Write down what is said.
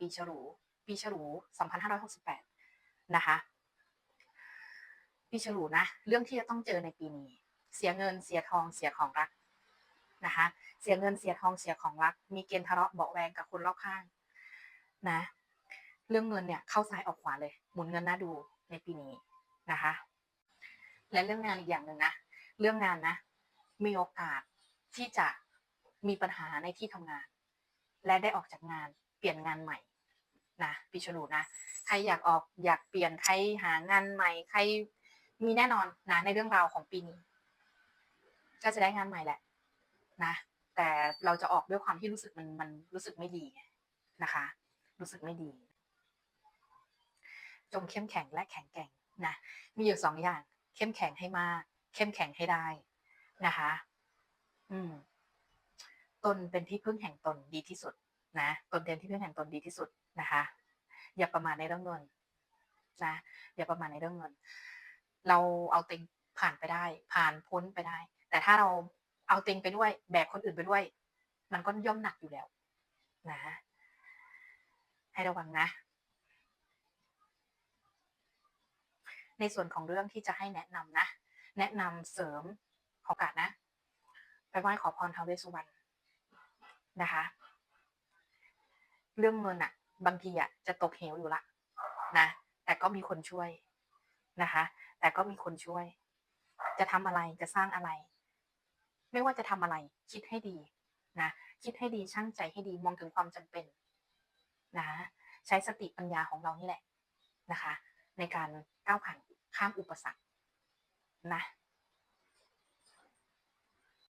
ปีฉลู ปีฉลู 2568 นะคะ ปีฉลูนะ เรื่องที่จะต้องเจอในปีนี้ เสียเงิน เสียทอง เสียของรักนะคะ เสียเงิน เสียทอง เสียของรัก มีเกณฑ์ทะเลาะเบาแวงกับคนรอบข้างนะ เรื่องเงินเนี่ยเข้าซ้ายออกขวาเลย หมุนเงินน่าดูในปีนี้นะคะ และเรื่องงานอีกอย่างหนึ่งนะ เรื่องงานนะ มีโอกาสที่จะมีปัญหาในที่ทำงาน และได้ออกจากงานเปลี่ยนงานใหม่ นะปีฉลูนะใครอยากออกอยากเปลี่ยนใครหางานใหม่ ใครมีแน่นอนนะในเรื่องราวของปีนี้ ก็จะได้งานใหม่แหละนะแต่เราจะออกด้วยความที่รู้สึกมันมันรู้สึกไม่ดีนะคะ รู้สึกไม่ดี จงเข้มแข็งและแข็งแกร่งนะมีอยู่สองอย่าง เข้มแข็งให้มาก เข้มแข็งให้ได้นะคะ อืมตนเป็นที่พึ่งแห่งตนดีที่สุดนะ ตนเป็นที่พึ่งแห่งตนดีที่สุดนะคะ อย่าประมาทในเรื่องเงินนะอย่าประมาทในเรื่องเงิน เราเอาต็งผ่านไปได้ ผ่านพ้นไปได้ แต่ถ้าเราเอาต็งไปด้วย แบกคนอื่นไปด้วย มันก็ย่อมหนักอยู่แล้ว นะ ให้ระวังนะ ในส่วนของเรื่องที่จะให้แนะนำนะ แนะนำเสริมโอกาสนะ ไปไหว้ขอพรทาวเวสุวรรณนะคะ เรื่องเงินอะ บางทีอะจะตกเหวอยู่ละนะแต่ก็มีคนช่วยนะคะ แต่ก็มีคนช่วย จะทำอะไรจะสร้างอะไร ไม่ว่าจะทำอะไร คิดให้ดีนะคิดให้ดีช่างใจให้ดีมองถึงความจำเป็นนะใช้สติปัญญาของเรานี่แหละนะคะ ในการก้าวผ่านข้ามอุปสรรคนะ